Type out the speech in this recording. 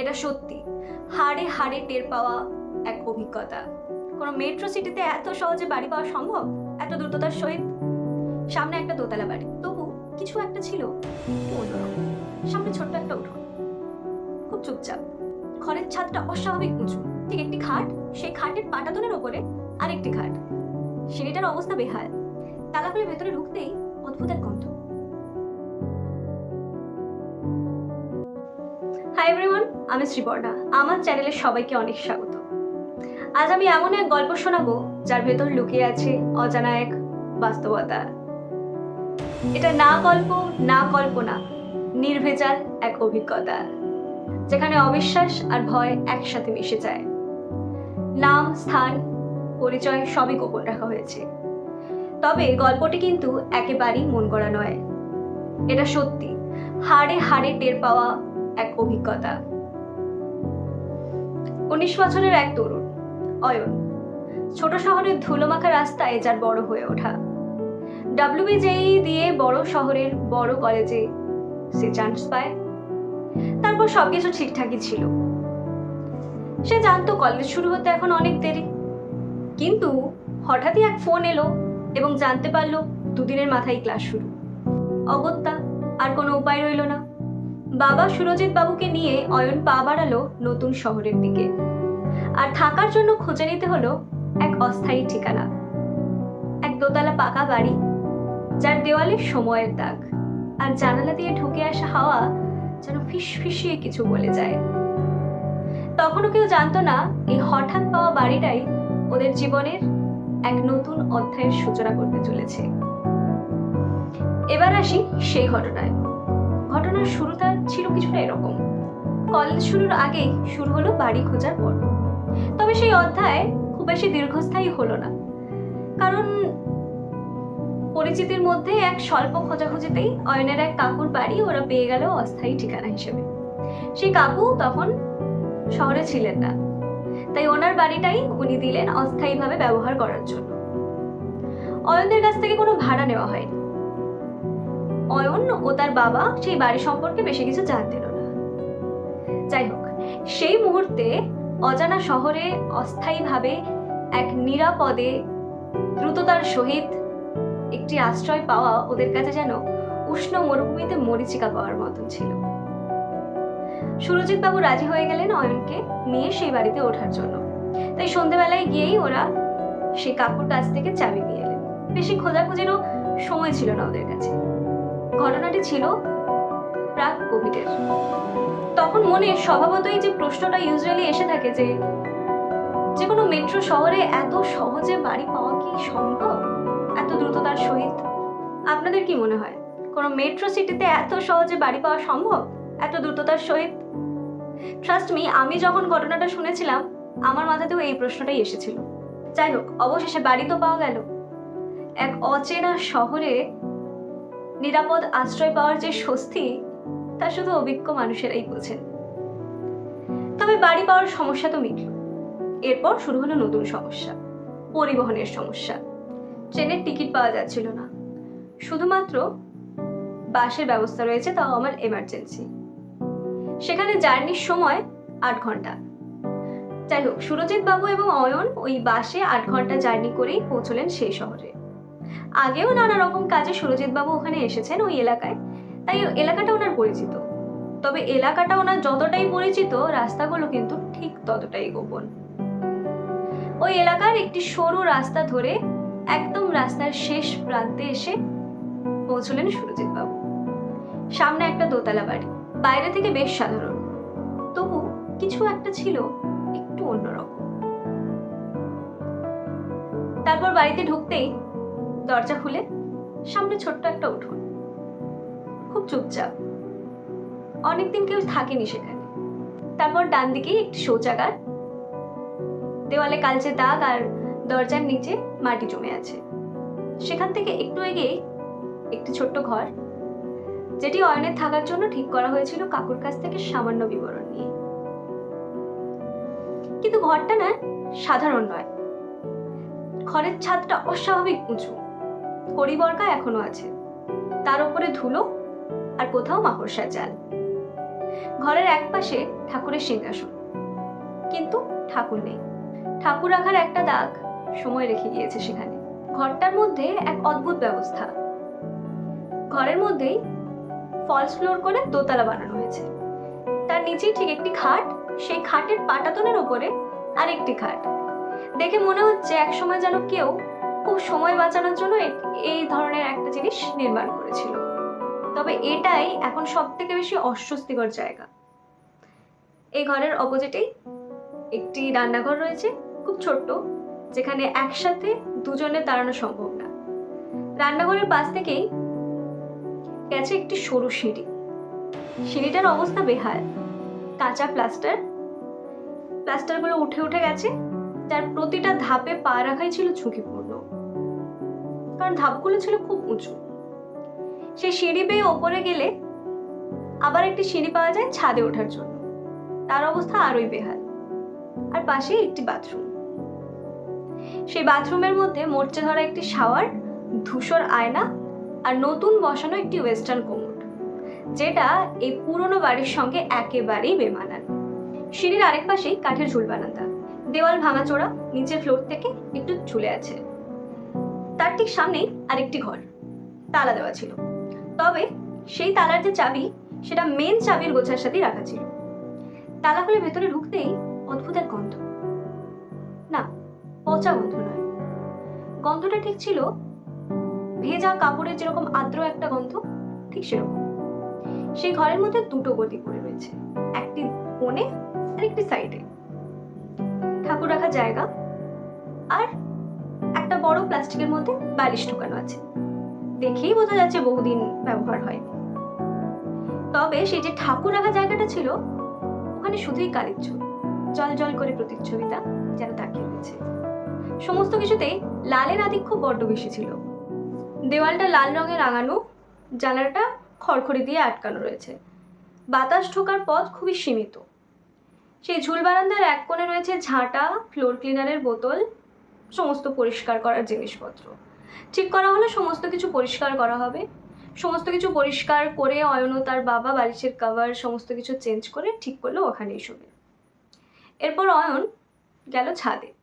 এটা সত্যি। হাড়ে হাড়ে টের পাওয়া এক অভিজ্ঞতা। কোনো মেট্রো সিটিতে এত সহজে বাড়ি পাওয়া সম্ভব? এত দ্রুততার সহিত? সামনে একটা দোতলা বাড়ি। তবু কিছু একটা ছিল। সামনে ছোট্ট একটা উঠোন। খুব চুপচাপ। ঘরের ছাদটা অস্বাভাবিক উঁচু। ঠিক একটি খাট। সেই খাটের পাটাতনের ওপরে আরেকটি খাট। সিঁড়িটার অবস্থা বেহাল। তালা খুলে ভেতরে ঢুকতেই অদ্ভুত এক গন্ধ। হাই এভরিওয়ান আমি শ্রীবর্ণা। আমার চ্যানেলে সবাইকে অনেক স্বাগত। আজ আমি এমন এক গল্প শোনাবো যার ভেতর লুকিয়ে আছে অজানা এক বাস্তবতা। এটা না গল্প, না কল্পনা, নির্ভেজাল এক অভিজ্ঞতা, যেখানে অবিশ্বাস আর ভয় একসাথে মিশে যায়। নাম, স্থান, পরিচয় সবই গোপন রাখা হয়েছে। তবে গল্পটি কিন্তু একেবারেই মন করা নয়। এটা সত্যি, হাড়ে হাড়ে টের পাওয়া এক অভিজ্ঞতা। উনিশ বছরের এক তরুণ, অয়ন। ছোট শহরের ধুলোমাখা রাস্তায় যার বড় হয়ে ওঠা। ডাব্লিউবিজেই দিয়ে বড় শহরের বড় কলেজে সে চান্স পায়। তারপর সবকিছু ঠিকঠাকই ছিল। সে জানতো কলেজ শুরু হতে এখন অনেক দেরি। কিন্তু হঠাৎই এক ফোন এলো এবং জানতে পারল দুদিনের মাথায় ক্লাস শুরু। অগত্যা আর কোনো উপায় রইল না। বাবা সুরজিৎ বাবুকে নিয়ে অয়ন পা বাড়ালো নতুন শহরের দিকে। আর থাকার জন্য খুঁজে নিতে হলো এক অস্থায়ী ঠিকানা। এক দোতলা পাকা বাড়ি, যার দেওয়ালে সময়ের দাগ। আর জানালা দিয়ে ঢুকে আসা হাওয়া যেন ফিসফিসিয়ে কিছু বলে যায়। তখনও কেউ জানতো না, এই হঠাৎ পাওয়া বাড়িটাই ওদের জীবনের এক নতুন অধ্যায়ের সূচনা করতে চলেছে। এবার আসি সেই ঘটনায়। ঘটনার শুরুটা ছিল কিছুটা এরকম। কলেজ শুরুর আগেই শুরু হলো বাড়ি খোঁজার পর্ব তবে সেই অধ্যায় খুব বেশি দীর্ঘস্থায়ী হলো না। কারণ পরিচিতির মধ্যে এক স্বল্প খোঁজাখুঁজিতেই অয়নের এক কাকুর বাড়ি ওরা পেয়ে গেল অস্থায়ী ঠিকানা হিসেবে। সেই কাকু তখন শহরে ছিলেন না। তাই ওনার বাড়িটাই উনি দিলেন অস্থায়ীভাবে ব্যবহার করার জন্য। অয়নদের কাছ থেকে কোনো ভাড়া নেওয়া হয়নি। ও তার বাবা সেই বাড়ি সম্পর্কে বেশি কিছু জানতেন না। যাই হোক, সেই মুহূর্তে অজানা শহরে অস্থায়ীভাবে এক নিরাপদে দ্রুততার সহিত একটি আশ্রয় পাওয়া ওদের কাছে যেন উষ্ণ মরুভূমিতে মরিচিকা পাওয়ার মতন ছিল। সুরজিৎ বাবু রাজি হয়ে গেলেন অয়নকে নিয়ে সেই বাড়িতে ওঠার জন্য। তাই সন্ধেবেলায় গিয়েই ওরা সেই কাকুর কাছ থেকে চাবি নিয়ে এলেন। বেশি খোঁজাখুঁজিরও সময় ছিল না ওদের কাছে। ঘটনাটি ছিল প্রাক কোভিডের। তখন মনে স্বভাবতই যে প্রশ্নটা ইউজুয়ালি এসে থাকে যে যে কোনো মেট্রো শহরে এত সহজে বাড়ি পাওয়া কি সম্ভব? এত দ্রুততার সহিত? আপনাদের কি মনে হয়, কোনো মেট্রো সিটিতে এত সহজে বাড়ি পাওয়া সম্ভব? এত দ্রুততার সহিত? ট্রাস্ট মি আমি যখন ঘটনাটা শুনেছিলাম, আমার মাথাতেও এই প্রশ্নটাই এসেছিল। যাই হোক, অবশেষে বাড়ি তো পাওয়া গেল। এক অচেনা শহরে নিরাপদ আশ্রয় পাওয়ার যে স্বস্তি, তা শুধু অভিজ্ঞ মানুষেরাই বোঝেন। তবে বাড়ি পাওয়ার সমস্যা তো মিটল। এরপর শুরু হলো নতুন সমস্যা, পরিবহনের সমস্যা। ট্রেনের টিকিট পাওয়া যাচ্ছিল না। শুধুমাত্র বাসের ব্যবস্থা রয়েছে, তাও আমার এমার্জেন্সি সেখানে জার্নির সময় আট ঘণ্টা। যাই হোক, সুরজিৎ বাবু এবং অয়ন ওই বাসে আট ঘণ্টা জার্নি করেই পৌঁছলেন সেই শহরে। আগেও নানা রকম কাজে সুরজিৎ বাবু ওখানে এসেছেন ওই এলাকায়। তাই এলাকাটা ওনার পরিচিত। তবে এলাকাটা ওনার যতটাই পরিচিত, রাস্তাগুলো কিন্তু ঠিক ততটাই গোপন। ওই এলাকার একটি সরু রাস্তা ধরে একদম রাস্তার শেষ প্রান্তে এসে পৌঁছলেন সুরজিৎ বাবু সামনে একটা দোতলা বাড়ি, বাইরে থেকে বেশ সাধারণ। তবু কিছু একটা ছিল একটু অন্যরকম। তারপর বাড়িতে ঢুকতেই দরজা খুলে সামনে ছোট্ট একটা উঠোন। খুব চুপচাপ। অনেকদিন কেউ থাকেনি সেখানে। তারপর ডান দিকেই একটি শৌচাগার। দেওয়ালে কালচে দাগ আর দরজার নিচে মাটি জমে আছে। সেখান থেকে একটু এগিয়েই একটি ছোট্ট ঘর, যেটি অয়নের থাকার জন্য ঠিক করা হয়েছিল কাকুর কাছ থেকে সামান্য বিবরণ নিয়ে। কিন্তু ঘরটা না সাধারণ নয়। ঘরের ছাদটা অস্বাভাবিক উঁচু। পরিবর্কা এখনও আছে। তার উপরে ধুলো আর কোথাও মাকড়সার জাল। ঘরের এক পাশে ঠাকুরের সিংহাসন। কিন্তু ঠাকুর নেই। ঠাকুর রাখার একটা দাগ সময় রেখে গিয়েছে সেখানে। ঘরটার মধ্যে এক অদ্ভুত ব্যবস্থা। ঘরের মধ্যেই ফলস ফ্লোর করে দোতলা বানানো হয়েছে। তার নিচেই ঠিক একটি খাট, সেই খাটের পাটাতনের উপরে আরেকটি খাট। দেখে মনে হচ্ছে এক সময় যেন কেউ খুব সময় বাঁচানোর জন্য এই ধরনের একটা জিনিস নির্মাণ করেছিল। তবে এটাই এখন সব থেকে বেশি অস্বস্তিকর জায়গা। এই ঘরের অপোজিটেই একটি রান্নাঘর রয়েছে, খুব ছোট্ট, যেখানে একসাথে দুজনে দাঁড়ানো সম্ভব না। রান্নাঘরের পাশ থেকেই গেছে একটি সরু সিঁড়ি। সিঁড়িটার অবস্থা বেহাল, কাঁচা প্লাস্টার। প্লাস্টারগুলো উঠে উঠে গেছে, যার প্রতিটা ধাপে পা রাখাই ছিল ঝুঁকিপূর্ণ। কারণ ধাপগুলো ছিল খুব উঁচু। সেই সিঁড়ি বেয়ে ওপরে গেলে আবার একটি সিঁড়ি পাওয়া যায় ছাদে ওঠার জন্য। তার অবস্থা আরোই বেহাল। আর পাশে একটি বাথরুম। সেই বাথরুমের মধ্যে মরচে ধরা একটি শাওয়ার, ধূসর আয়না আর নতুন বসানো একটি ওয়েস্টার্ন কোমোড যেটা এই পুরনো বাড়ির সঙ্গে একেবারেই বেমানান। সিঁড়ির আরেক পাশেই কাঠের ঝুল বারান্দা। দেওয়াল ভাঙাচোরা, নিচের ফ্লোর থেকে একটু ঝুলে আছে। তার ঠিক সামনেই আরেকটি ঘর, তালা দেওয়া ছিল। তবে সেই তালার যে চাবি, সেটা মেন চাবির গোছার সাথেই রাখা ছিল। তালা খুলে ভেতরে ঢুকতেই অদ্ভুত এক গন্ধ। না, পচা গন্ধ নয়। গন্ধটা ঠিক ছিল, ভেজা কাপড়ের যেরকম আর্দ্র একটা গন্ধ, ঠিক সেরকম। সেই ঘরের মধ্যে দুটো গতি পড়ে রয়েছে, একটি কোণে আর একটি সাইডে ঠাকুর রাখার জায়গা আর বড় প্লাস্টিকের মধ্যে বালিশ ঢোকানো আছে। দেখেই বোঝা যাচ্ছে বহুদিন ব্যবহার হয়নি। তবে সেই যে ঠাকুর রাখা জায়গাটা ছিল, ওখানে শুধুই কালির ছবি জল জল করে প্রতিচ্ছবিতা যেন তাকিয়ে রয়েছে। সমস্ত কিছুতেই লালের আধিক্য বড্ড বেশি ছিল। দেওয়ালটা লাল রঙে রাঙানো, জানালাটা খড়খড়ি দিয়ে আটকানো রয়েছে। বাতাস ঢোকার পথ খুবই সীমিত। সেই ঝুল বারান্দার এক কোণে রয়েছে ঝাঁটা ফ্লোর ক্লিনারের বোতল সমস্ত পরিষ্কার করার জিনিসপত্র। ঠিক করা হলো সমস্ত কিছু পরিষ্কার করা হবে। সমস্ত কিছু পরিষ্কার করে অয়ন তার বাবা বালিশের কভার সমস্ত কিছু চেঞ্জ করে ঠিক করল ওখানেই শোবে। এরপর অয়ন গেল ছাদে।